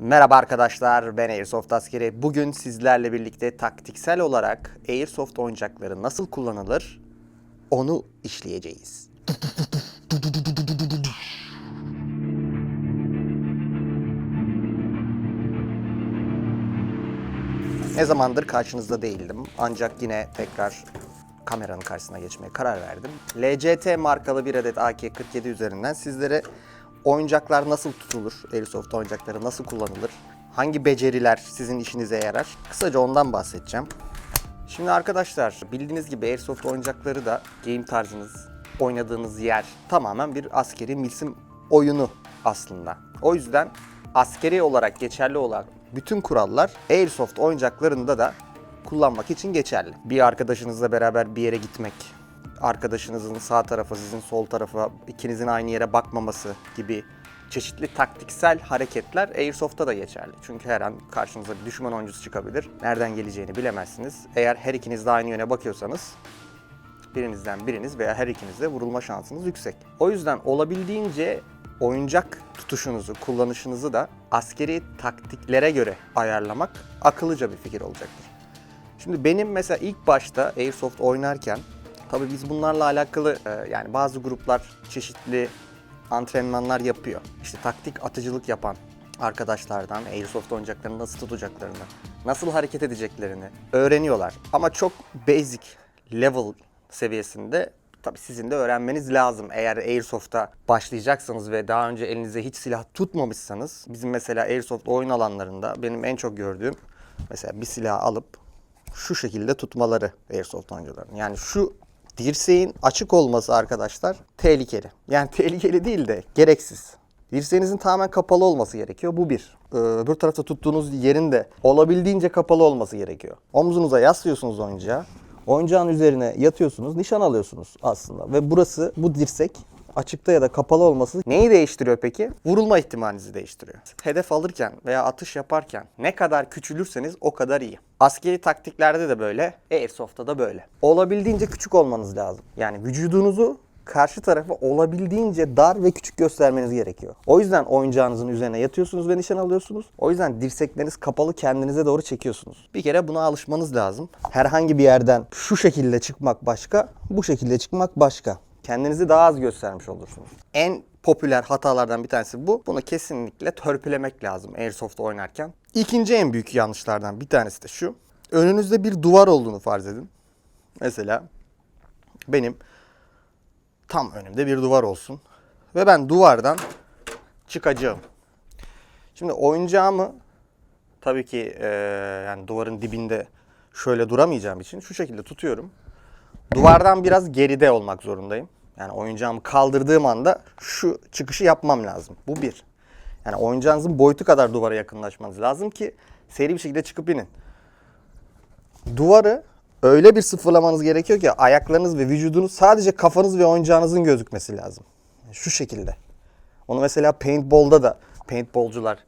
Merhaba arkadaşlar, ben Airsoft askeri. Bugün sizlerle birlikte taktiksel olarak Airsoft oyuncakları nasıl kullanılır onu işleyeceğiz. Ne zamandır karşınızda değildim ancak yine tekrar kameranın karşısına geçmeye karar verdim. LCT markalı bir adet AK-47 üzerinden sizlere oyuncaklar nasıl tutulur, Airsoft oyuncakları nasıl kullanılır, hangi beceriler sizin işinize yarar, kısaca ondan bahsedeceğim. Şimdi arkadaşlar bildiğiniz gibi Airsoft oyuncakları da game tarzınız, oynadığınız yer tamamen bir askeri milsim oyunu aslında. O yüzden askeri olarak geçerli olan bütün kurallar Airsoft oyuncaklarında da kullanmak için geçerli. Bir arkadaşınızla beraber bir yere gitmek, arkadaşınızın sağ tarafa, sizin sol tarafa, ikinizin aynı yere bakmaması gibi çeşitli taktiksel hareketler Airsoft'ta da geçerli. Çünkü her an karşınıza bir düşman oyuncusu çıkabilir. Nereden geleceğini bilemezsiniz. Eğer her ikiniz de aynı yöne bakıyorsanız birinizden biriniz veya her ikiniz de vurulma şansınız yüksek. O yüzden olabildiğince oyuncak tutuşunuzu, kullanışınızı da askeri taktiklere göre ayarlamak akıllıca bir fikir olacaktır. Şimdi benim mesela ilk başta Airsoft oynarken tabii biz bunlarla alakalı e, yani bazı gruplar çeşitli antrenmanlar yapıyor. İşte taktik atıcılık yapan arkadaşlardan Airsoft oyuncaklarını nasıl tutacaklarını, nasıl hareket edeceklerini öğreniyorlar. Ama çok basic level seviyesinde tabii sizin de öğrenmeniz lazım. Eğer Airsoft'a başlayacaksanız ve daha önce elinize hiç silah tutmamışsanız, bizim mesela Airsoft oyun alanlarında benim en çok gördüğüm mesela bir silah alıp şu şekilde tutmaları Airsoft oyuncuların. Yani şu dirseğin açık olması arkadaşlar tehlikeli. Yani tehlikeli değil de gereksiz. Dirseğinizin tamamen kapalı olması gerekiyor. Bu bir. Ee, öbür tarafta tuttuğunuz yerin de olabildiğince kapalı olması gerekiyor. Omzunuza yaslıyorsunuz oyuncağı. Oyuncağın üzerine yatıyorsunuz, nişan alıyorsunuz aslında. Ve burası, bu dirsek açıkta ya da kapalı olması neyi değiştiriyor peki? Vurulma ihtimalinizi değiştiriyor. Hedef alırken veya atış yaparken ne kadar küçülürseniz o kadar iyi. Askeri taktiklerde de böyle, Airsoft'ta da böyle. Olabildiğince küçük olmanız lazım. Yani vücudunuzu karşı tarafa olabildiğince dar ve küçük göstermeniz gerekiyor. O yüzden oyuncağınızın üzerine yatıyorsunuz ve nişan alıyorsunuz. O yüzden dirsekleriniz kapalı kendinize doğru çekiyorsunuz. Bir kere buna alışmanız lazım. Herhangi bir yerden şu şekilde çıkmak başka, bu şekilde çıkmak başka. Kendinizi daha az göstermiş olursunuz. En popüler hatalardan bir tanesi bu. Bunu kesinlikle törpülemek lazım Airsoft oynarken. İkinci en büyük yanlışlardan bir tanesi de şu. Önünüzde bir duvar olduğunu farz edin. Mesela benim tam önümde bir duvar olsun. Ve ben duvardan çıkacağım. Şimdi oyuncağımı tabii ki eee, yani duvarın dibinde şöyle duramayacağım için şu şekilde tutuyorum. Duvardan biraz geride olmak zorundayım. Yani oyuncağımı kaldırdığım anda şu çıkışı yapmam lazım. Bu bir. Yani oyuncağınızın boyutu kadar duvara yakınlaşmanız lazım ki seri bir şekilde çıkıp inin. Duvarı öyle bir sıfırlamanız gerekiyor ki ayaklarınız ve vücudunuz sadece kafanız ve oyuncağınızın gözükmesi lazım. Şu şekilde. Onu mesela paintball'da da paintballcular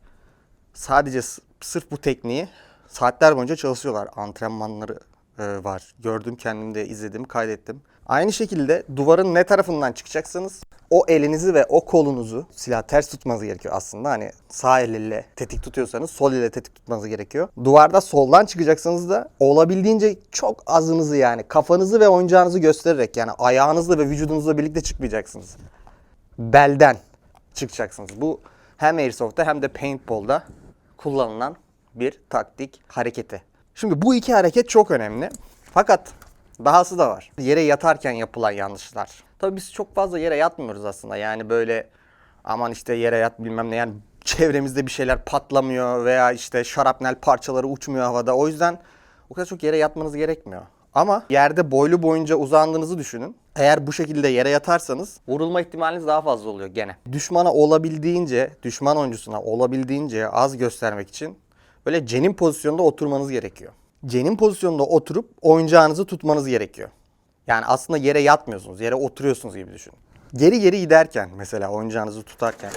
sadece sırf bu tekniği saatler boyunca çalışıyorlar. Antrenmanları e, var. Gördüm kendim de izledim, kaydettim. Aynı şekilde duvarın ne tarafından çıkacaksanız o elinizi ve o kolunuzu silah ters tutmanız gerekiyor aslında. Hani sağ elle tetik tutuyorsanız sol elle tetik tutmanız gerekiyor. Duvarda soldan çıkacaksanız da olabildiğince çok azınızı yani kafanızı ve oyuncağınızı göstererek yani ayağınızla ve vücudunuzla birlikte çıkmayacaksınız. Belden çıkacaksınız. Bu hem Airsoft'ta hem de Paintball'da kullanılan bir taktik hareketi. Şimdi bu iki hareket çok önemli. Fakat dahası da var. Yere yatarken yapılan yanlışlar. Tabii biz çok fazla yere yatmıyoruz aslında. Yani böyle aman işte yere yat bilmem ne yani çevremizde bir şeyler patlamıyor veya işte şarapnel parçaları uçmuyor havada. O yüzden o kadar çok yere yatmanız gerekmiyor. Ama yerde boylu boyunca uzandığınızı düşünün. Eğer bu şekilde yere yatarsanız vurulma ihtimaliniz daha fazla oluyor gene. Düşmana olabildiğince, düşman oyuncusuna olabildiğince az göstermek için böyle cenin pozisyonda oturmanız gerekiyor. Cenin pozisyonda oturup oyuncağınızı tutmanız gerekiyor. Yani aslında yere yatmıyorsunuz, yere oturuyorsunuz gibi düşünün. Geri geri giderken mesela oyuncağınızı tutarken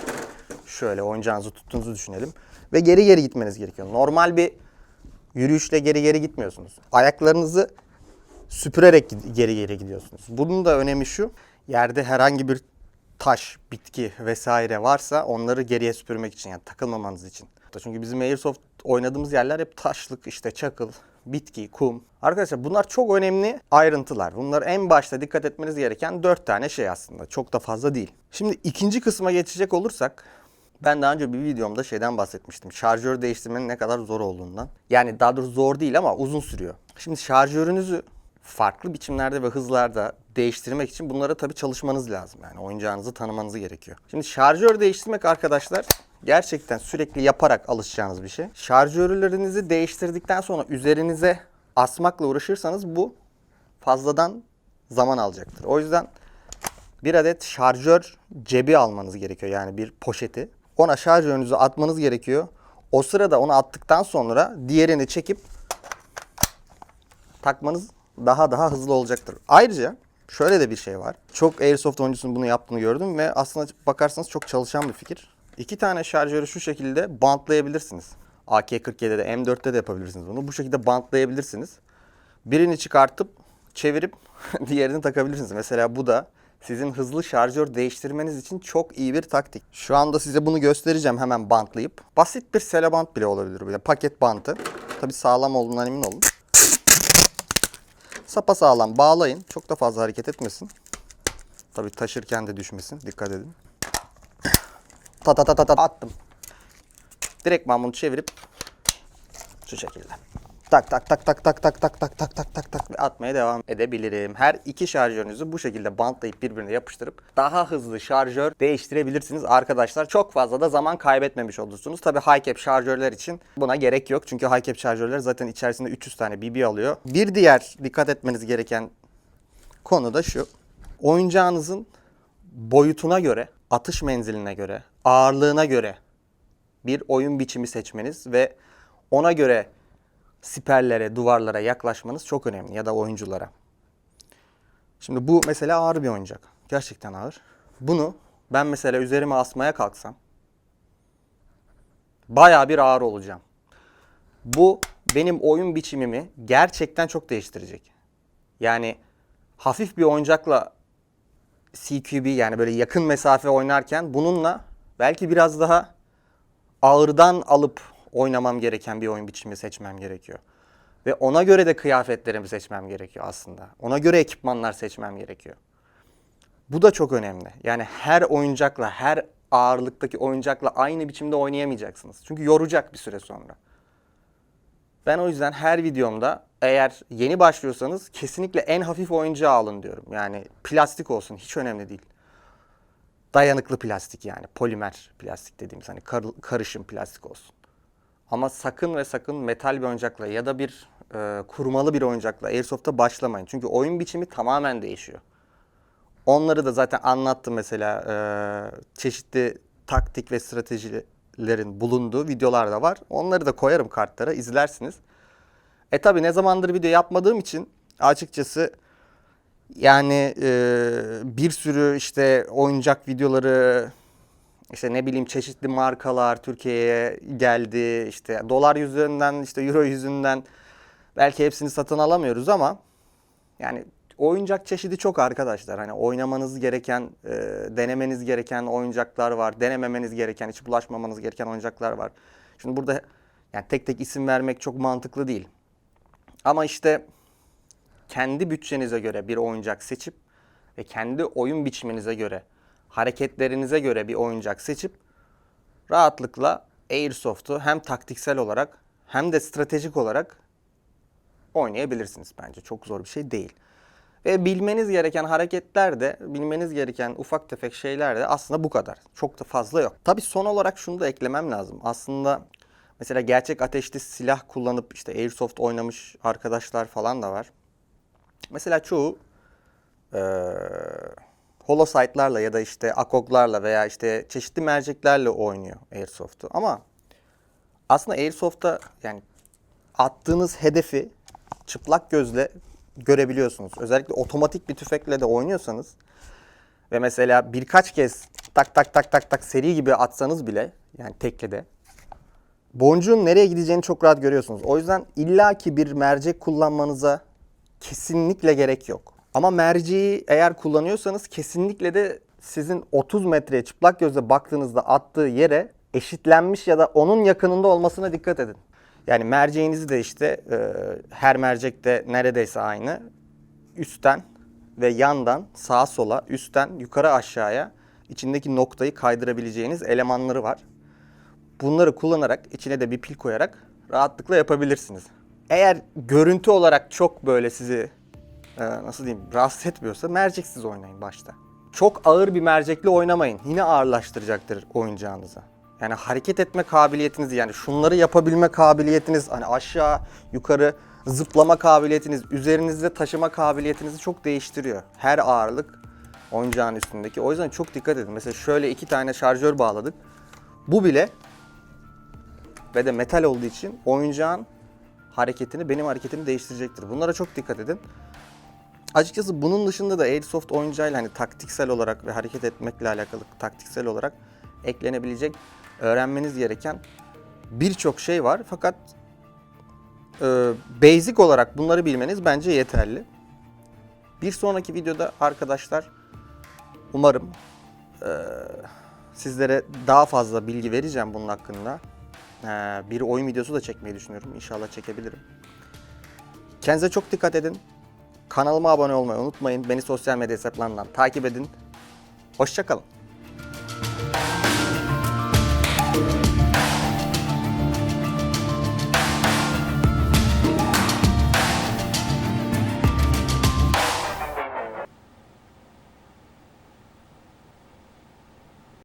şöyle oyuncağınızı tuttuğunuzu düşünelim ve geri geri gitmeniz gerekiyor. Normal bir yürüyüşle geri geri gitmiyorsunuz. Ayaklarınızı süpürerek geri geri gidiyorsunuz. Bunun da önemi şu. Yerde herhangi bir taş, bitki vesaire varsa onları geriye süpürmek için yani takılmamanız için. Çünkü bizim Airsoft oynadığımız yerler hep taşlık, işte çakıl, bitki, kum. Arkadaşlar bunlar çok önemli ayrıntılar. Bunlar en başta dikkat etmeniz gereken 4 tane şey aslında. Çok da fazla değil. Şimdi ikinci kısma geçecek olursak ben daha önce bir videomda şeyden bahsetmiştim. Şarjör değiştirmenin ne kadar zor olduğundan. Yani daha doğrusu zor değil ama uzun sürüyor. Şimdi şarjörünüzü farklı biçimlerde ve hızlarda değiştirmek için bunlara tabii çalışmanız lazım. Yani oyuncağınızı tanımanız gerekiyor. Şimdi şarjör değiştirmek arkadaşlar gerçekten sürekli yaparak alışacağınız bir şey. Şarjörlerinizi değiştirdikten sonra üzerinize asmakla uğraşırsanız bu fazladan zaman alacaktır. O yüzden bir adet şarjör cebi almanız gerekiyor. Yani bir poşeti. Ona şarjörünüzü atmanız gerekiyor. O sırada onu attıktan sonra diğerini çekip takmanız daha daha hızlı olacaktır. Ayrıca şöyle de bir şey var. Çok Airsoft oyuncusunun bunu yaptığını gördüm ve aslında bakarsanız çok çalışan bir fikir. İki tane şarjörü şu şekilde bantlayabilirsiniz. AK-47'de, M4'te de yapabilirsiniz bunu. Bu şekilde bantlayabilirsiniz. Birini çıkartıp çevirip diğerini takabilirsiniz. Mesela bu da sizin hızlı şarjör değiştirmeniz için çok iyi bir taktik. Şu anda size bunu göstereceğim hemen bantlayıp. Basit bir selebant bile olabilir böyle paket bantı. Tabi sağlam olduğundan emin olun. Sapa sağlam bağlayın. Çok da fazla hareket etmesin. Tabi taşırken de düşmesin. Dikkat edin. Ta ta ta ta ta attım. Direkt bunu çevirip şu şekilde. Tak tak tak tak tak tak tak tak tak tak tak tak ve atmaya devam edebilirim. Her iki şarjörünüzü bu şekilde bantlayıp birbirine yapıştırıp daha hızlı şarjör değiştirebilirsiniz arkadaşlar. Çok fazla da zaman kaybetmemiş olursunuz. Tabi high cap şarjörler için buna gerek yok. Çünkü high cap şarjörler zaten içerisinde 300 tane BB alıyor. Bir diğer dikkat etmeniz gereken konu da şu. Oyuncağınızın boyutuna göre, atış menziline göre, ağırlığına göre bir oyun biçimi seçmeniz ve ona göre siperlere, duvarlara yaklaşmanız çok önemli ya da oyunculara. Şimdi bu mesela ağır bir oyuncak. Gerçekten ağır. Bunu ben mesela üzerime asmaya kalksam bayağı bir ağır olacağım. Bu benim oyun biçimimi gerçekten çok değiştirecek. Yani hafif bir oyuncakla CQB yani böyle yakın mesafe oynarken bununla belki biraz daha ağırdan alıp oynamam gereken bir oyun biçimi seçmem gerekiyor. Ve ona göre de kıyafetlerimi seçmem gerekiyor aslında. Ona göre ekipmanlar seçmem gerekiyor. Bu da çok önemli. Yani her oyuncakla, her ağırlıktaki oyuncakla aynı biçimde oynayamayacaksınız. Çünkü yoracak bir süre sonra. Ben o yüzden her videomda eğer yeni başlıyorsanız kesinlikle en hafif oyuncağı alın diyorum. Yani plastik olsun hiç önemli değil. Dayanıklı plastik yani polimer plastik dediğimiz hani kar- karışım plastik olsun. Ama sakın ve sakın metal bir oyuncakla ya da bir e, kurmalı bir oyuncakla Airsoft'a başlamayın. Çünkü oyun biçimi tamamen değişiyor. Onları da zaten anlattım mesela e, çeşitli taktik ve stratejilerin bulunduğu videolar da var. Onları da koyarım kartlara izlersiniz. E tabi ne zamandır video yapmadığım için açıkçası yani e, bir sürü işte oyuncak videoları işte ne bileyim çeşitli markalar Türkiye'ye geldi. işte dolar yüzünden işte euro yüzünden belki hepsini satın alamıyoruz ama yani oyuncak çeşidi çok arkadaşlar. Hani oynamanız gereken, e, denemeniz gereken oyuncaklar var. Denememeniz gereken, hiç bulaşmamanız gereken oyuncaklar var. Şimdi burada yani tek tek isim vermek çok mantıklı değil. Ama işte kendi bütçenize göre bir oyuncak seçip ve kendi oyun biçiminize göre, hareketlerinize göre bir oyuncak seçip rahatlıkla Airsoft'u hem taktiksel olarak hem de stratejik olarak oynayabilirsiniz bence. Çok zor bir şey değil. Ve bilmeniz gereken hareketler de, bilmeniz gereken ufak tefek şeyler de aslında bu kadar. Çok da fazla yok. Tabii son olarak şunu da eklemem lazım. Aslında mesela gerçek ateşli silah kullanıp işte Airsoft oynamış arkadaşlar falan da var. Mesela çoğu eee holosight'larla ya da işte akoglarla veya işte çeşitli merceklerle oynuyor Airsoft'u. Ama aslında Airsoft'ta yani attığınız hedefi çıplak gözle görebiliyorsunuz. Özellikle otomatik bir tüfekle de oynuyorsanız ve mesela birkaç kez tak tak tak tak tak seri gibi atsanız bile yani teklede boncuğun nereye gideceğini çok rahat görüyorsunuz. O yüzden illaki bir mercek kullanmanıza kesinlikle gerek yok. Ama merceği eğer kullanıyorsanız kesinlikle de sizin 30 metreye çıplak gözle baktığınızda attığı yere eşitlenmiş ya da onun yakınında olmasına dikkat edin. Yani merceğinizi de işte e, her mercekte neredeyse aynı. Üstten ve yandan sağa sola, üstten yukarı aşağıya içindeki noktayı kaydırabileceğiniz elemanları var. Bunları kullanarak içine de bir pil koyarak rahatlıkla yapabilirsiniz. Eğer görüntü olarak çok böyle sizi nasıl diyeyim rahatsız etmiyorsa merceksiz oynayın başta. Çok ağır bir mercekle oynamayın. Yine ağırlaştıracaktır oyuncağınızı. Yani hareket etme kabiliyetiniz yani şunları yapabilme kabiliyetiniz hani aşağı yukarı zıplama kabiliyetiniz üzerinizde taşıma kabiliyetinizi çok değiştiriyor. Her ağırlık oyuncağın üstündeki. O yüzden çok dikkat edin. Mesela şöyle iki tane şarjör bağladık. Bu bile ve de metal olduğu için oyuncağın hareketini, benim hareketimi değiştirecektir. Bunlara çok dikkat edin. Açıkçası bunun dışında da Airsoft oyuncağıyla hani taktiksel olarak ve hareket etmekle alakalı taktiksel olarak eklenebilecek, öğrenmeniz gereken birçok şey var. Fakat e, basic olarak bunları bilmeniz bence yeterli. Bir sonraki videoda arkadaşlar umarım e, sizlere daha fazla bilgi vereceğim bunun hakkında. E, bir oyun videosu da çekmeyi düşünüyorum. İnşallah çekebilirim. Kendinize çok dikkat edin. Kanalıma abone olmayı unutmayın. Beni sosyal medya hesaplarından takip edin. Hoşçakalın.